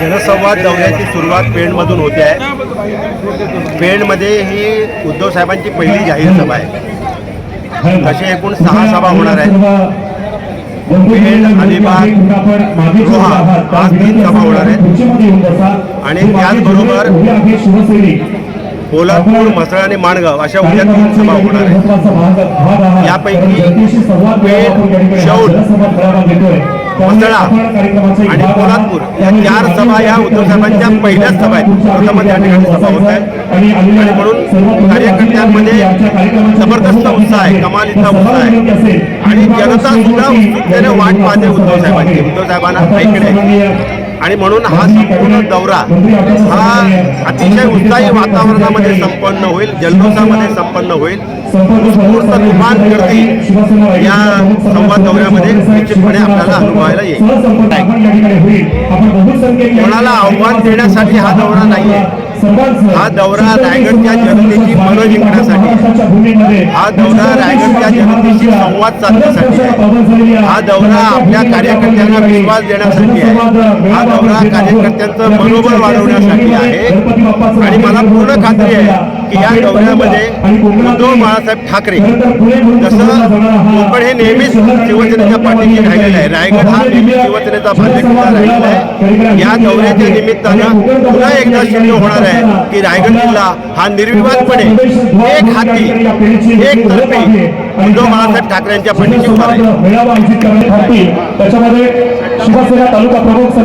जनसंवाद दौऱ्याची सुरुवात पेणमधून होते आहे. पेणमध्ये ही उद्धव साहेबांची पहिली जाहीर सभा आहे. तसे एकूण सहा सभा होणार आहेत. पेण, अलिबाग, रोहा आज तीन सभा होणार आहेत. आणि त्याचबरोबर कोल्हापूर म्हसळ आणि माणगाव अशा उद्या तीन सभा होणार आहेत. यापैकी शौल, म्हसळा आणि कोल्हापूर या चार सभा या उद्धव साहेबांच्या पहिल्याच सभा आहेत. प्रथमच या ठिकाणी सभा होत आहेत. आणि म्हणून कार्यकर्त्यांमध्ये जबरदस्त उत्साह आहे. कमाल इतका उत्साह आहे. आणि जनता सुद्धा उत्सुकतेने वाट पाहते उद्धव साहेबांची. उद्धव साहेबांना ऐकणे आणि म्हणून हा संपूर्ण दौरा हा अतिशय उत्साही वातावरणामध्ये संपन्न होईल जल्लोषामध्ये संपन्न होईल. उत्स्फूर्त तुफान गर्दी या संवाद दौऱ्यामध्ये निश्चितपणे आपल्याला अनुभवायला येईल. कोणाला आव्हान देण्यासाठी हा दौरा नाहीये. हा दौरा रायगडच्या जनतेची मनं जिंकण्यासाठी हा दौरा रायगडच्या जनतेशी संवाद साधण्यासाठी आहे. हा दौरा आपल्या कार्यकर्त्यांना विश्वास देण्यासाठी आहे. हा दौरा कार्यकर्त्यांचं मनोबल वाढवण्यासाठी आहे. आणि मला पूर्ण खात्री आहे की या दौऱ्यामध्ये उद्धव बाळासाहेब ठाकरे जसं कोकण हे नेहमीच शिवसेनेच्या पाठीशी राहिलेलं आहे. रायगड हा नेहमी शिवसेनेचा बालेकिल्ला राहिलेला आहे. या दौऱ्याच्या निमित्तानं पुन्हा एकदा सिद्ध होणार आहे की रायगड जिल्हा हा निर्विवादपणे एक हाती एक तर्फे उद्धव बाळासाहेब ठाकरेंच्या पाठीशी उभा राहील मेळावा आयोजित करण्यात त्याच्यामध्ये शिवसेना तालुका प्रमुख